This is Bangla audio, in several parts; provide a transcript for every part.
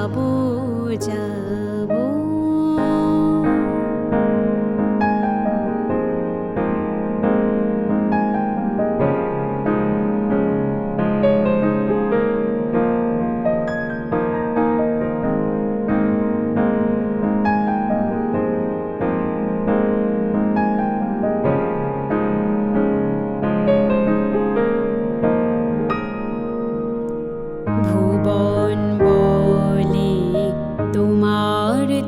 যাব যাব।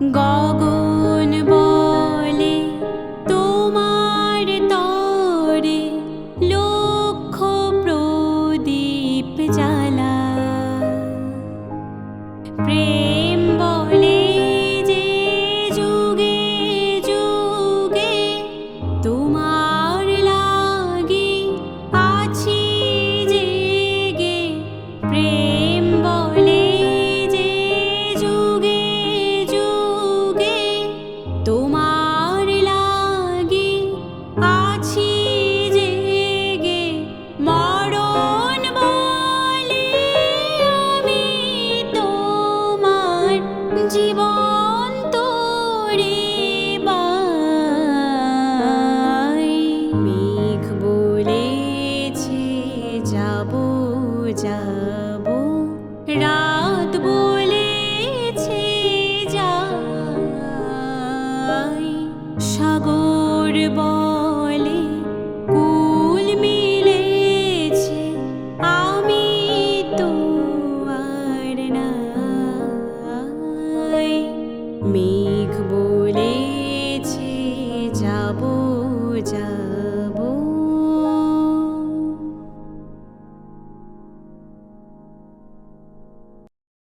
গগন তোমার লাগি আছি জেগে মরণ বলে আমি তোমার জীবন তোরে মেঘ বলেছে, যাব যাব রাত বলে কুল মিলেছে আমি তো আর নাই। মেঘ বলেছে যাব যাব